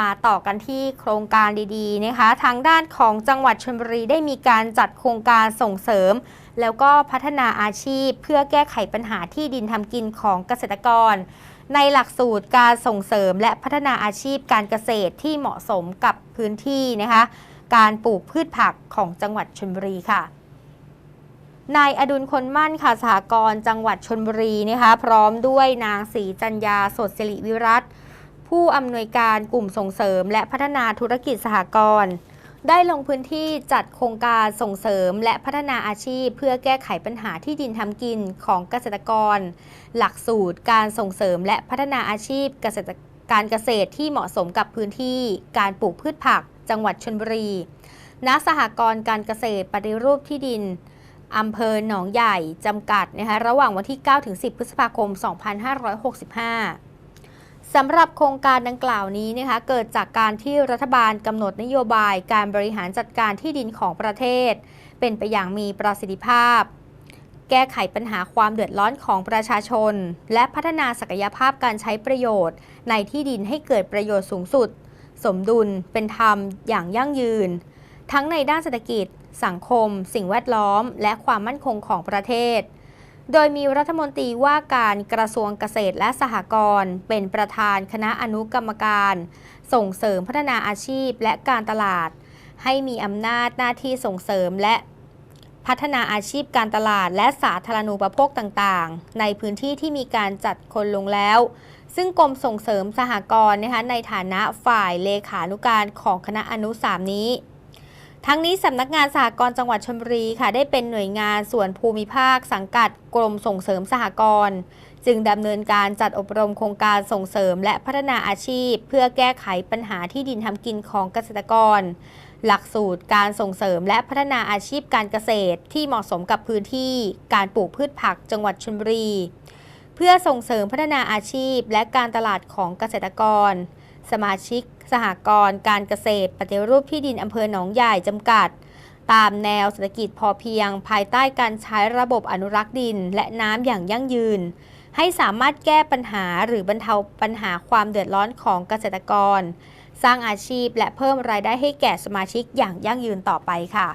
มาต่อกันที่โครงการดีๆนะคะ ทางด้านของจังหวัดชลบุรีได้มีการจัดโครงการส่งเสริม แล้วก็พัฒนาอาชีพ เพื่อแก้ไขปัญหาที่ดินทำกินของเกษตรกร ในหลักสูตรการส่งเสริมและพัฒนาอาชีพการเกษตรที่เหมาะสมกับพื้นที่นะคะ การปลูกพืชผักของจังหวัดชลบุรีค่ะนายอดุลคนมั่นค่ะสหกรณ์จังหวัดชนบุรีนะคะ พร้อมด้วยนางศรีจัญญาสดสิริวิรัต ผู้อำนวยการกลุ่มส่งเสริม และพัฒนาธุรกิจสหกรณ์ได้ลงพื้นที่จัดโครงการส่งเสริมและพัฒนาอาชีพ เพื่อแก้ไขปัญหาที่ดินทำกินของเกษตรกร หลักสูตรการส่งเสริมและพัฒนาอาชีพเกษตรการเกษตรที่เหมาะสมกับพื้นที่ การปลูกพืชผัก จังหวัดชนบุรีณสหกรณ์การเกษตรปฏิรูปที่ดินอำเภอหนองใหญ่จำกัดนะคะระหว่างวันที่9ถึง10 พฤษภาคม 2565 สำหรับโครงการดังกล่าวนี้นะคะเกิดจากการที่รัฐบาลกำหนดนโยบายการบริหารจัดการที่ดินของประเทศ เป็นไปอย่างมีประสิทธิภาพ แก้ไขปัญหาความเดือดร้อนของประชาชน และพัฒนาศักยภาพการใช้ประโยชน์ ในที่ดินให้เกิดประโยชน์สูงสุด สมดุลเป็นธรรมอย่างยั่งยืน ทั้งในด้านเศรษฐกิจ สังคม สิ่งแวดล้อม และความมั่นคงของประเทศ โดยมีรัฐมนตรีว่าการกระทรวงเกษตรและสหกรณ์เป็นประธานคณะอนุกรรมการ ส่งเสริมพัฒนาอาชีพและการตลาด ให้มีอำนาจหน้าที่ส่งเสริมและพัฒนาอาชีพการตลาดและสาธารณูปโภคต่างๆ ในพื้นที่ที่มีการจัดคนลงแล้ว ซึ่งกรมส่งเสริมสหกรณ์นะคะในฐานะฝ่ายเลขานุการของคณะอนุสามนี้ ทั้งนี้สำนักงานสหกรณ์จังหวัดชลบุรีค่ะ ได้เป็นหน่วยงานส่วนภูมิภาค สังกัดกรมส่งเสริมสหกรณ์จึงดำเนินการจัดอบรมโครงการส่งเสริมและพัฒนาอาชีพ เพื่อแก้ไขปัญหาที่ดินทำกินของเกษตรกร หลักสูตรการส่งเสริมและพัฒนาอาชีพการเกษตร ที่เหมาะสมกับพื้นที่ การปลูกพืชผักจังหวัดชลบุรี เพื่อส่งเสริมพัฒนาอาชีพ และการตลาดของเกษตรกร สมาชิก สหกรณ์การเกษตร ปฏิรูปที่ดินอำเภอหนองใหญ่จำกัด ตามแนวเศรษฐกิจพอเพียง ภายใต้การใช้ระบบอนุรักษ์ดิน และน้ำอย่างยั่งยืน ให้สามารถแก้ปัญหาหรือบรรเทาปัญหาความเดือดร้อนของเกษตรกร สร้างอาชีพและเพิ่มรายได้ให้แก่สมาชิกอย่างยั่งยืนต่อไปค่ะ